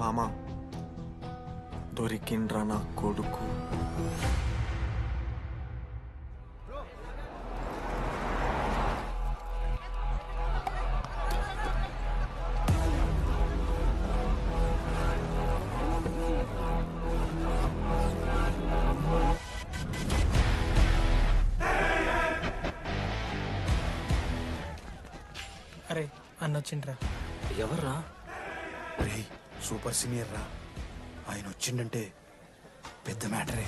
మామ దొరికిండ్రా నా కొడుకు. అరే అన్న వచ్చిండ్రా ఎవర్రా? రే సూపర్ సీనియర్ రా. ఆయన వచ్చిండంటే పెద్ద మ్యాటరే.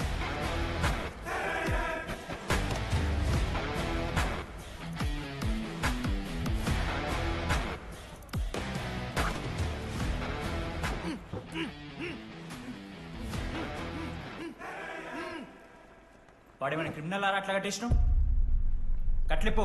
వాడేమైనా క్రిమినల్ ఆరా అట్లా కట్టేసినావు కట్లిపో.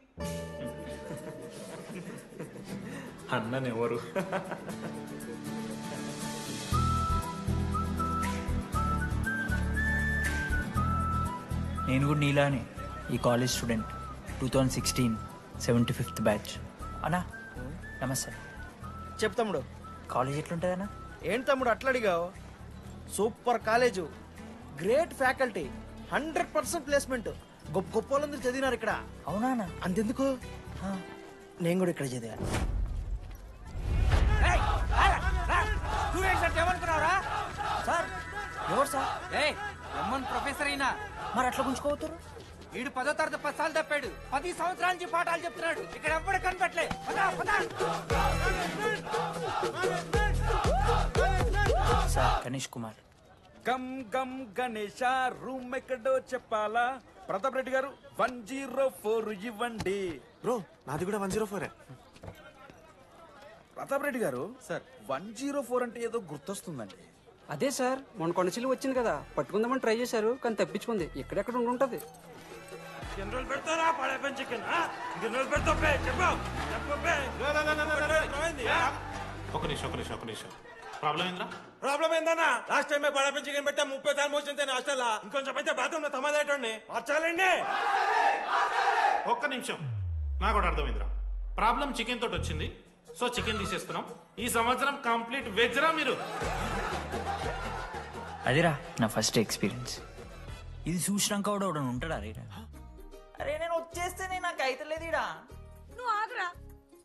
అన్ననెవరు నేను కూడా నీలానే ఈ college student two thousand sixteen seventy fifth batch అన్నా నమస్తే. చెప్పు తమ్ముడు. కాలేజ్ ఎట్లుంటుంది అన్న? ఏంటి తమ్ముడు అట్లా అడిగావు super college. Great faculty hundred percent placement గొప్ప గొప్ప వాళ్ళందరూ చదివినారు ఇక్కడ. అవునా అంతెందుకు? నేను కూడా ఇక్కడ చదివా సార్ ఎవరు సార్? ఏయ్ రమ్మన్ ప్రొఫెసర్ అయినా. మరి అట్లా గుంజుకోవతారు వీడు పదో తరగతి పది సార్లు తప్పాడు. పది సంవత్సరాల నుంచి పాఠాలు చెప్తున్నాడు. ఇక్కడ ఎవ్వడు కనపట్లే పదా పదా. సార్ గణేష్ కుమార్. గమ్ గమ్ గణేష రూమ్ ఎక్కడో చెప్పాలా? ప్రతాప్ రెడ్డి గారు వన్ జీరో ఫోర్ ఇవ్వండి. బ్రో నాది కూడా వన్ జీరో ఫోరే. ప్రతాప్ రెడ్డి గారు సార్. వన్ జీరో ఫోర్ అంటే ఏదో గుర్తొస్తుందండి. అదే సార్ మొన్న కొండచిల్లు వచ్చింది కదా పట్టుకుందామని ట్రై చేశారు కానీ తప్పించుకుంది. ఎక్కడెక్కడ ఉండి ఉంటది? ఒక నిమిషం ఒక నిమిషం ఒక నిమిషం. ప్రాబ్లం ఏంద్రా? ప్రాబ్లం ఏందన్నా? లాస్ట్ టైం పడపి చికెన్ పెట్టా ముప్పై సార్లు మోసింది హాస్టల్ ఇంకొంచెం అయితే బాత్రూమ్లో ఒక్క నిమిషం. నాకు కూడా అర్థమైందిరా. ప్రాబ్లం చికెన్ తోటి వచ్చింది. సో చికెన్ తీసేస్తున్నాం. ఈ సంవత్సరం కంప్లీట్ వెజ్ రా మీరు? అదిరా నా ఫస్ట్ ఎక్స్పీరియన్స్. ఇది చూసినాక కూడా ఒకడు ఉంటాడా రే అరే నేను వచ్చేస్తేనే నాకు అయితలేదు ఇడా నువ్వు ఆగరా.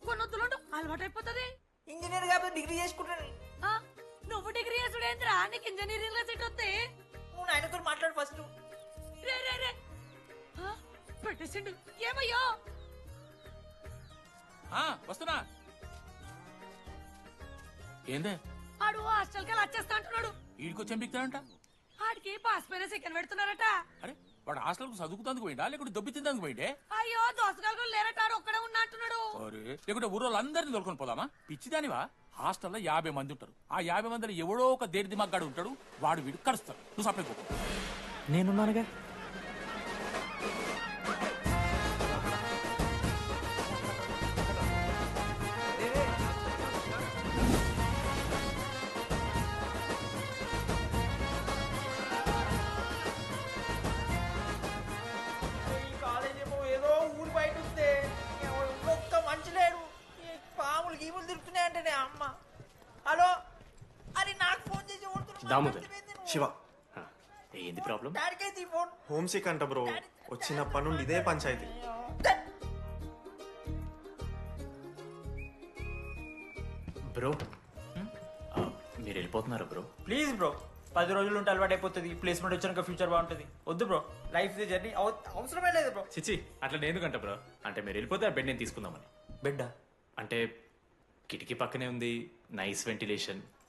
కొన్నొత్తులుండు అలవాటైపోతుంది. ఇంజనీర్ కాబట్టి డిగ్రీ చేసుకుంటాను. ఆ, నువ్వు డిగ్రీ చేసుడేంద్రా నీకు ఇంజనీరింగ్లో సీట్ వస్తే? నువ్వు నాయనతో మాట్లాడు ఫస్ట్. రే రే రే. పెట్టేసిండు. ఏమయ్యో? వస్తున్నా. ఏందే? ఆడు హాస్టల్కి వచ్చేస్తా అంటున్నాడు. వీడికి ఎంపిక్తాడంట ఆడికి పాస్ పైన సెకండ్ పెడుతున్నారట. అరే వాడు హాస్టల్ చదువుకుతానికి పోయిండా? లేకుంటే దొబ్బి తిందానికి పోయిండే? అయ్యో దోసగాలు లేరట. ఆడు ఒక్కడే ఉన్నా అంటున్నాడు. అరే లేకుంటే ఊరోళ్ళు అందరిని తోలుకొని పోదామా? పిచ్చిదానివా హాస్టల్లో యాభై మంది ఉంటారు. ఆ యాభై మందిలో ఎవడో ఒక దేడి దిమాగ్గాడు ఉంటాడు. వాడు వీడు కలుస్తాడు నువ్వు సప్లై నేనున్నానుగా? దామోదర్. శివ. ఏంది ప్రాబ్లం? హోమ్ సిక్ అంట బ్రో. వచ్చినప్పటి నుండి ఇదే పంచాయతీ. బ్రో మీరు వెళ్ళిపోతున్నారా బ్రో? ప్లీజ్ బ్రో పది రోజులు ఉంటే అలవాటు అయిపోతుంది. ప్లేస్మెంట్ వచ్చాక ఫ్యూచర్ బాగుంటుంది. వద్దు బ్రో లైఫ్ జర్నీ అవసరమే లేదు బ్రో. చిచి అట్లా నేను ఎందుకంట బ్రో? అంటే మీరు వెళ్ళిపోతే ఆ బెడ్ నేను తీసుకుందామని. బిడ్డ? అంటే కిటికీ పక్కనే ఉంది నైస్ వెంటిలేషన్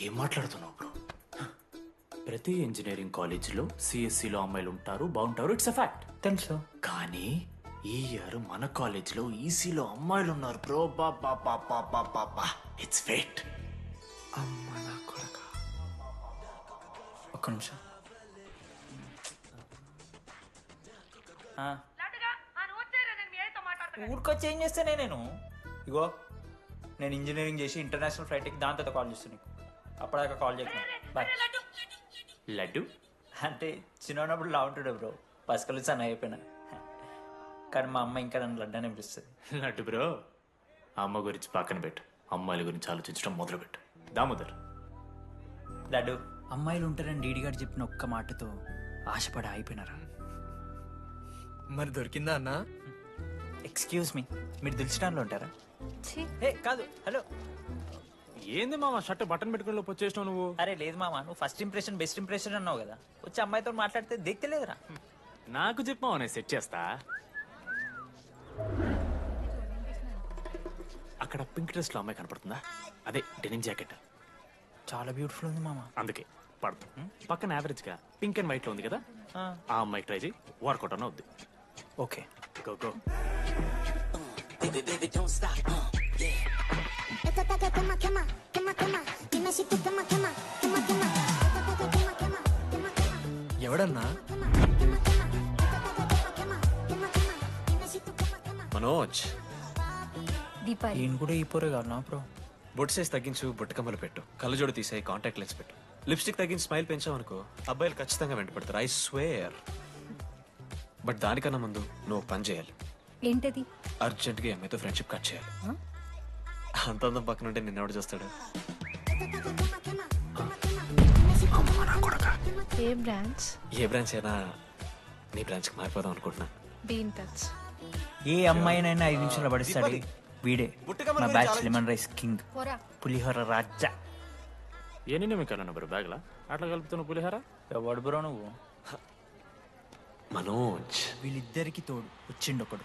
ఏం మాట్లాడుతున్నావు బ్రో? ప్రతి ఇంజనీరింగ్ కాలేజీలో సిఎస్సిలో అమ్మాయిలు ఉంటారు బాగుంటారు ఇట్స్ అ ఫ్యాక్ట్ తెలుసు. కానీ ఈ ఇయర్ మన కాలేజీలో ఈసీలో అమ్మాయిలు ఉన్నారు బ్రో. బా బా బా బా బా బా బా. ఇట్స్ ఫేట్ అమ్మ నా కొడక. ఒక్క నిమిషం. ఆ, ఊరికొచ్చి ఏం చేస్తానే నేను? ఇగో నేను ఇంజనీరింగ్ చేసి ఇంటర్నేషనల్ ఫ్లైట్కి దాని తర్వాత కాల్ చేస్తాను నీకు. అప్పటిదాకా కాల్ బాయ్ లడ్డు లడ్డు? అంటే చిన్నప్పుడు లా ఉంటాడు బ్రో. పసకలు సన్న అయిపోయినా. కానీ మా అమ్మ ఇంకా నన్ను లడ్డానే పిలుస్తుంది. లడ్డు బ్రో అమ్మ గురించి పక్కన పెట్టు. అమ్మాయిల గురించి ఆలోచించడం మొదలు పెట్టు దామోదర్ లడ్డు? అమ్మాయిలు ఉంటారని డీడీ గారు చెప్పిన ఒక్క మాటతో ఆశపడి అయిపోయినారా మరి దొరికిందా అన్నా? ఎక్స్క్యూజ్ మీ మీరు దిల్చడంలో ఉంటారా? ఏ కాదు. హలో. ఏంది మామ? షర్ట్ బటన్ పెట్టుకుని లోపు వచ్చేసినావు నువ్వు? అరే లేదు మామ. నువ్వు ఫస్ట్ ఇంప్రెషన్ బెస్ట్ ఇంప్రెషన్ అన్నావు కదా. వచ్చి అమ్మాయితో మాట్లాడితే దిక్కలేదురా. నాకు చెప్పావు నేను సెట్ చేస్తా. అక్కడ పింక్ డ్రెస్లో అమ్మాయి కనపడుతుందా? అదే డెనిమ్ జాకెట్ చాలా బ్యూటిఫుల్ ఉంది మామ. అందుకే పడతా పక్కన యావరేజ్గా పింక్ అండ్ వైట్లో ఉంది కదా? ఆ. అమ్మాయి ట్రై చేయి వర్కౌట్ అన్న వద్దు. Okay. Go go Esta taca quema, quema, quema, quema. ఎవడన్నా. మనోజ్. దీపాలి. ఈయన కూడా ఈ పోరే కాదు నా బ్రో? బొట్ సైజ్ తగ్గించు బుట్టకమ్మలు పెట్టు. కళ్ళజోడు తీసే కాంటాక్ట్ లెన్స్ పెట్టు. లిప్స్టిక్ తగ్గించి స్మైల్ పెంచావు అనుకో అబ్బాయిలు ఖచ్చితంగా వెంటపడతారు ఐ స్వేర్ బట్ దానికన్నా ముందు నువ్వు పని చేయాలి. ఏంటది? అర్జెంట్గా ఎంఐతో ఫ్రెండ్షిప్ కట్ చేయాలి. అంత అందం పక్కన ఉంటే నిన్నెవడు చూస్తాడు? ఏ బ్రాంచ్? ఏ బ్రాంచ్ అయినా నీ బ్రాంచ్కి మారిపోదాం అనుకుంటున్నా. Be in touch. ఏ అమ్మాయినైనా ఐదు నిమిషాలు పడిస్తాడు. వీడే మా బ్యాచ్ లెమన్ రైస్ కింగ్. పులిహోర రాజా ఎన్ని నిమిషాలు బ్రో బ్యాగ్లా? అట్లా కలుపుతున్న పులిహార? ఎవడు బ్రో నువ్వు? మనోజ్. వీళ్ళిద్దరికి తోడు. వచ్చిండు ఒకడు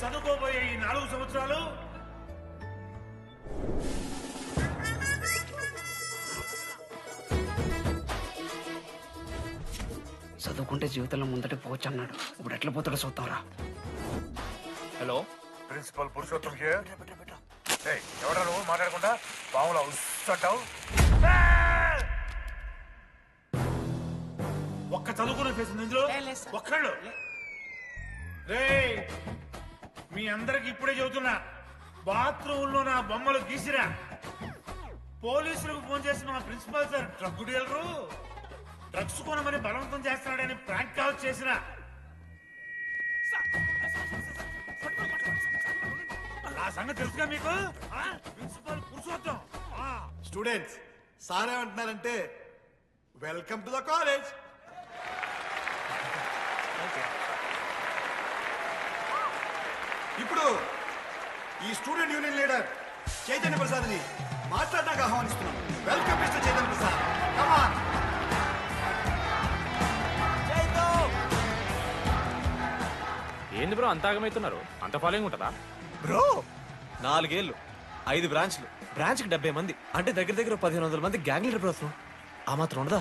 చదువుకోబోయే ఈ నాలుగు సంవత్సరాలు? చదువుకుంటే జీవితంలో ముందట పోవచ్చు అన్నాడు. ఇప్పుడు ఎట్లా పోతాడో చూద్దాంరా హలో? ప్రిన్సిపల్ పురుషోత్తం హియర్ ఎవడా నువ్వు? మాట్లాడకుండా? పాములా ఉస్సంటావు ఒక్క చదువుకునే ఫేస్ ఉంది ఇందులో? ఒక్కళ్ళు? రే మీ అందరికి ఇప్పుడే చెబుతున్నా బాత్రూంలో నా బొమ్మలు గీసిరా. పోలీసులకు ఫోన్ చేసిన మా principal sir drug dealer drugs కొనమని బలవంతం చేస్తున్నాడని ప్రాంక్ కాల్ చేసిన ఆ సంగతి తెలుసుగా మీకు? Principal principal Purushottam. ఆ. స్టూడెంట్స్ సార్ ఏమంటున్నారంటే వెల్కమ్ టు ద కాలేజ్. ఇప్పుడు ఈ స్టూడెంట్ యూనియన్ లీడర్ చైతన్య ప్రసాద్ని మాట్లాడడానికి ఆహ్వానిస్తున్నాం. Welcome mister Chaitanya Prasad. Come on ఏంది బ్రో అంత ఆగమవుతున్నారు అంత ఫాలోయింగ్ ఉంటుందా? బ్రో! నాలుగేళ్ళు ఐదు బ్రాంచ్లు బ్రాంచ్కి డెబ్బై మంది అంటే దగ్గర దగ్గర పదిహేను వందల మంది గ్యాంగ్ లీడర్ బ్రో ఆ మాత్రం ఉండదా?